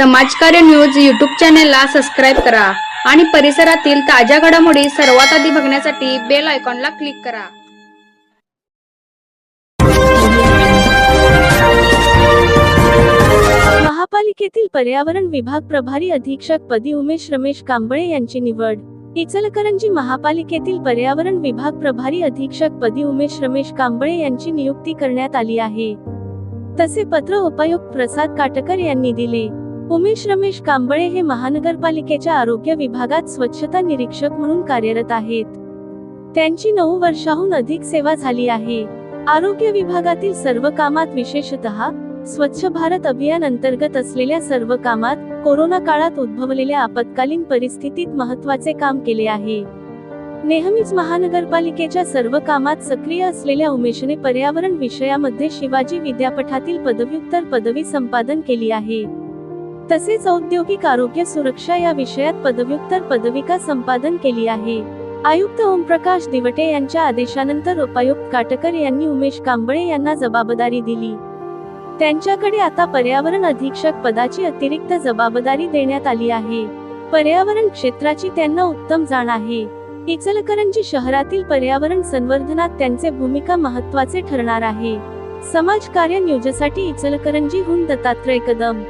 समाजकार्य news YouTube चॅनेलला subscribe करा आणि परिसरातील ताज्या घडामोडी सर्वात आधी बघण्यासाठी बेल आयकॉनला क्लिक करा. महापालिकेतील पर्यावरण विभाग प्रभारी अधीक्षक पदी उमेश रमेश कांबळे यांची निवड. इचलकरंजी महापालिकेतील पर्यावरण विभाग प्रभारी अधीक्षक पदी उमेश रमेश कांबळे यांची नियुक्ती करण्यात आली आहे. तसे पत्र उपायुक्त प्रसाद काटकर यांनी दिले. उमेश रमेश कांबळे हे महानगरपालिकेच्या आरोग्य विभागात स्वच्छता निरीक्षक म्हणून कार्यरत आहेत. त्यांची नऊ वर्षाहून अधिक सेवा झाली आहे. आरोग्य विभागातील सर्व कामात विशेषतः स्वच्छ भारत अभियान अंतर्गत असलेल्या सर्व कामात कोरोना काळात उद्भवलेल्या आपत्कालीन परिस्थितीत महत्त्वाचे काम केले आहे. नेहमीच महानगरपालिकेच्या सर्व कामात सक्रिय असलेल्या उमेशने पर्यावरण विषयामध्ये शिवाजी विद्यापीठातील पदव्युत्तर पदवी संपादन केली आहे. तसेच औद्योगिक आरोग्य सुरक्षा या विषयात पदव्युत्तर पदविका संपादन केली आहे. आयुक्त ओमप्रकाश दिवटे यांच्या आदेशानंतर उपायुक्त काटकर यांनी उमेश कांबळे यांना जबाबदारी दिली. त्यांच्याकडे आता पर्यावरण अधीक्षक पदाची अतिरिक्त जबाबदारी देण्यात आली आहे. पर्यावरण क्षेत्राची त्यांना उत्तम जाण आहे. इचलकरंजी शहरातील पर्यावरण संवर्धनात त्यांचे भूमिका महत्त्वाचे ठरणार आहे. समाज कार्य न्यूजसाठी इचलकरंजीहून दत्तात्रय कदम